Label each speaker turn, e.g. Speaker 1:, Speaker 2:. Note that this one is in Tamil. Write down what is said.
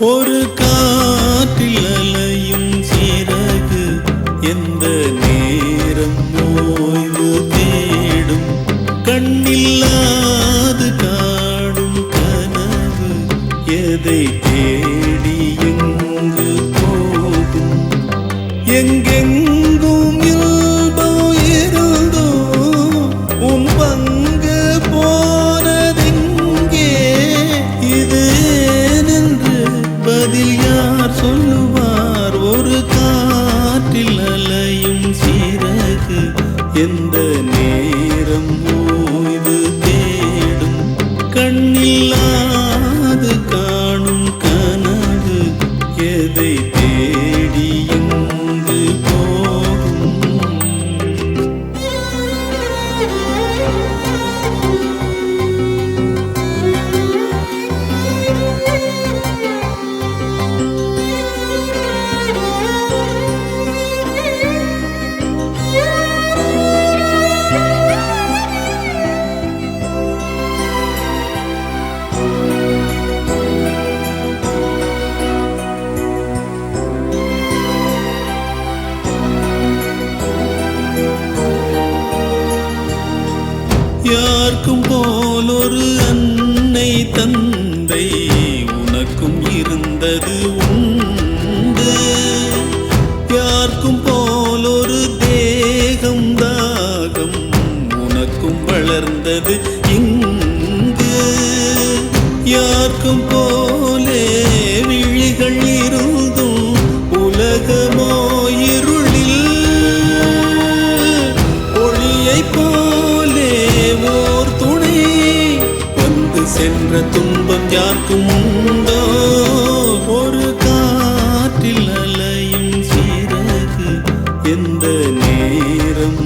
Speaker 1: ஒரு காற்றில் அலையும் சிறகு எந்த நேரம் ஓய்வு தேடும்? கண்ணில்லாது காணும் கனவு எதை யாருக்கும் போல் ஒரு அன்னை தந்தை உனக்கும் இருந்தது உண்டு. யாருக்கும் போல் ஒரு தேகம் தாகம் உனக்கும் வளர்ந்தது இங்கு. யாருக்கும் போலே விழிகள் இருந்தும் உலகமோ என்ற துன்பம் யாருக்கும் உண்டோ? ஒரு காற்றில் அலையும் சிறகு எந்த நேரம்